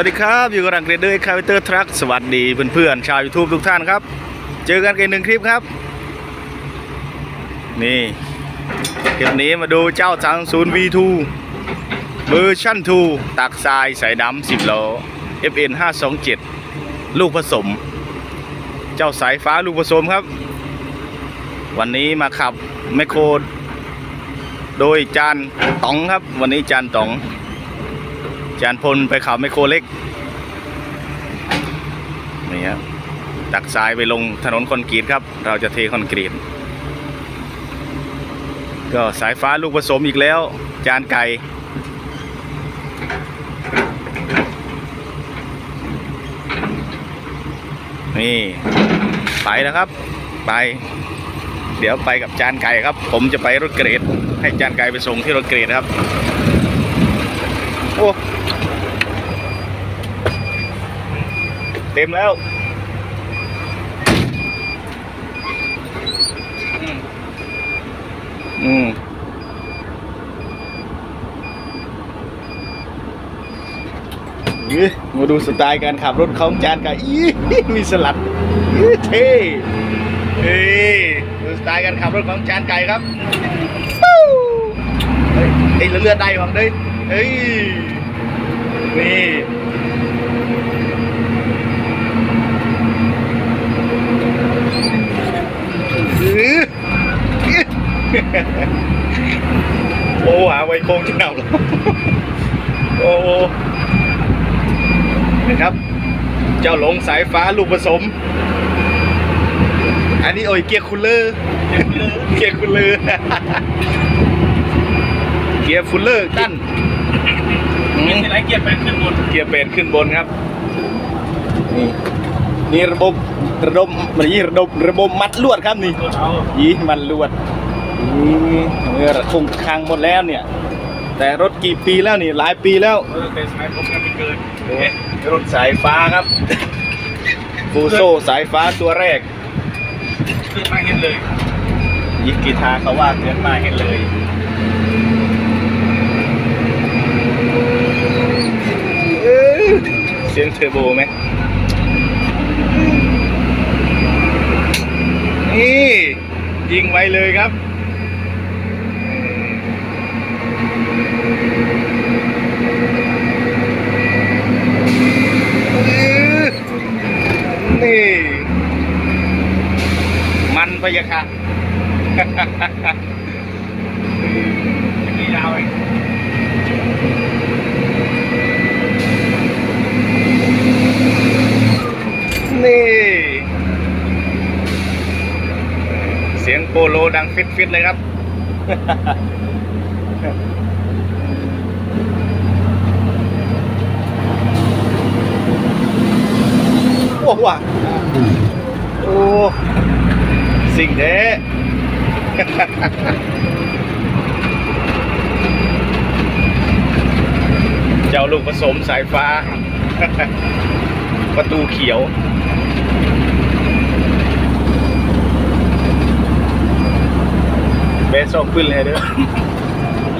วัสดีครับ อยู่กับรังเกรดเดอร์คาร์เตอร์ทรัคสวัสดีเพื่อนๆชาวยูทูบทุกท่านครับ เจอกันกันหนึ่งคลิปครับ นี่คลิปนี้มาดูเจ้าสังศูนย์ V2 เวอร์ชั่น 2 ตักทรายใส่ดำ10ล้อ FN 527 ลูกผสม เจ้าสายฟ้าลูกผสมครับ วันนี้มาขับแมคโครโดยจานต๋องครับ วันนี้จานต๋อง จานพลไปขับไมโครเล็กนี่ครับตักทรายไปลงถนนคอนกรีตครับ เราจะเทคอนกรีต ก็สายฟ้าลูกผสมอีกแล้ว จานไก่นี่ ไปแล้วครับ ไป เดี๋ยวไปกับจานไก่ครับ ผมจะไปรถเกรด ให้จานไก่ไปส่งที่รถเกรดครับ โอ้ เต็มแล้วอืมอื้อมาดูสไตล์การขับรถของจานกับอีมีสลัดเท่เฮ้ดูสไตล์การขับรถของจานไก่ครับเฮ้ยไอ้เลือดได้ของด้ย เฮ้ย นี่อื้ออื้อโอ้หาไวโค้งจะเอาหรอโอ้นะครับ เจ้าหลงสายฟ้าลูกผสม อันนี้โอ้ยเกียร์คูลเลอร์ เกียร์คูลเลอร์ เกียร์คูลเลอร์ตั้นอืมมีไรเกียร์แปดขึ้นบนเกียร์เป็ดขึ้นบนครับ นี่นี่ระบบระดมมันนี่ระบบระบบมัดลวดครับนี่ตัวเอายี่มันลวดนี่เมื่อคงคางหมดแล้วเนี่ย แต่รถกี่ปีแล้วนี่หลายปีแล้วเออแต่สายผมยังไม่เกินรถสายฟ้าครับฟูโซสายฟ้าตัวแรกขึ้นมาเห็นเลยยิกกีทาเขาว่าเกินมาเห็นเลยเอ้ยเสี ยงเทอร์โบไหมนี่ยิงไว้เลยครับนี่มันไปยะค่ะมีดาวเอง นี่ เสียง โปโลดังฟิตฟิตเลยครับ โอ้ว่ะโอ้สิ่งแท้เจ้าลูกผสมสายฟ้า ประตูเขียว เบสโซขึ้นเลยเด้อ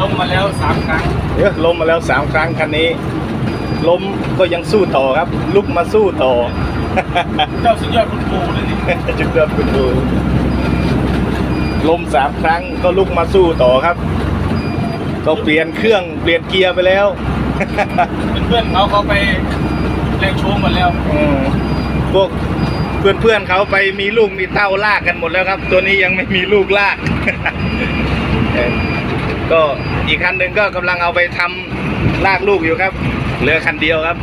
ลงมาแล้วสามครั้งเดี๋ยวล้มมาแล้วสามครั้งคันนี้ล้มก็ยังสู้ต่อครับ ลุกมาสู้ต่อ เจ้าสุดยอดคุณครูเลยนี่จุดเริ่มคุณดูล้มสามครั้งก็ลุกมาสู้ต่อครับ ก็เปลี่ยนเครื่องเปลี่ยนเกียร์ไปแล้ว เพื่อนๆเขาเขาไปแรงโชว์หมดแล้วอืมพวก เพื่อนเพื่อนๆเขาไปมีลูกมีเต้าลากกันหมดแล้วครับ ตัวนี้ยังไม่มีลูกลากเออก็อีกคันหนึ่งก็กำลังเอาไปทำลากลูกอยู่ครับ เหลือคันเดียวครับ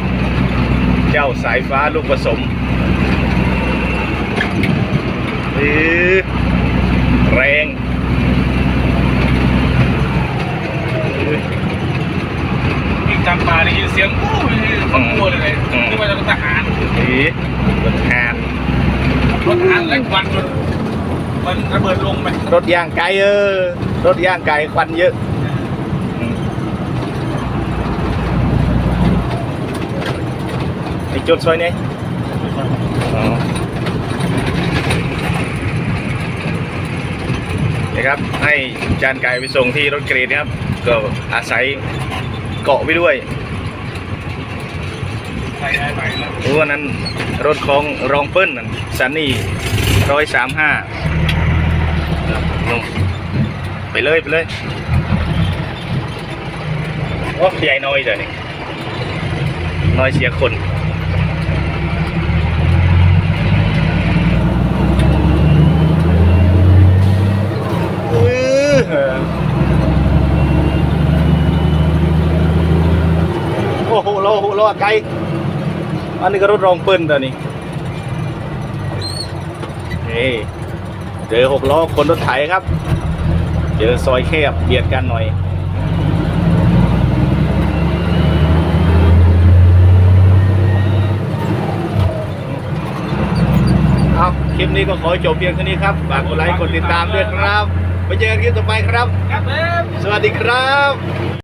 เจ้าสายฟ้าลูกผสมเออแรงอีกจำปาได้ยินเสียงอู้ยคนกลัวเลยเลยนึกว่าจะเป็นทหารนีรถหาน รถทหารและควันมันมันระเบิดลงไปรถย่างไก่เออ รถย่างไก่ควันเยอะอืมไอ้จุดซอยนี้อ๋อนะครับ ให้จานไก่ไปส่งที่รถเกรดนะครับ ก็อาศัยเกาะไปด้วยส่ได้ไปแล้ว โอ้อันนั้นรถของรองเปิ้ลนั่นซันนี่ร้อยสามห้านุ่มไปเลยไปเลยโอ้ใหญ่น้อยเดี๋ยวนี้น้อยเสียคนโอ้โหโลโหโลไกล อันนี้ก็รถรองเปิ้ลตัวนี้นี่เจอหกล้อคนรถไถครับ เจอซอยแคบเบียดกันหน่อยเอาคลิปนี้ก็ขอจบเพียงเท่านี้ครับ ฝากกดไลค์กดติดตามด้วยครับ ไปเจอกันคลิปต่อไปครับครับเอ๊ะสวัสดีครับ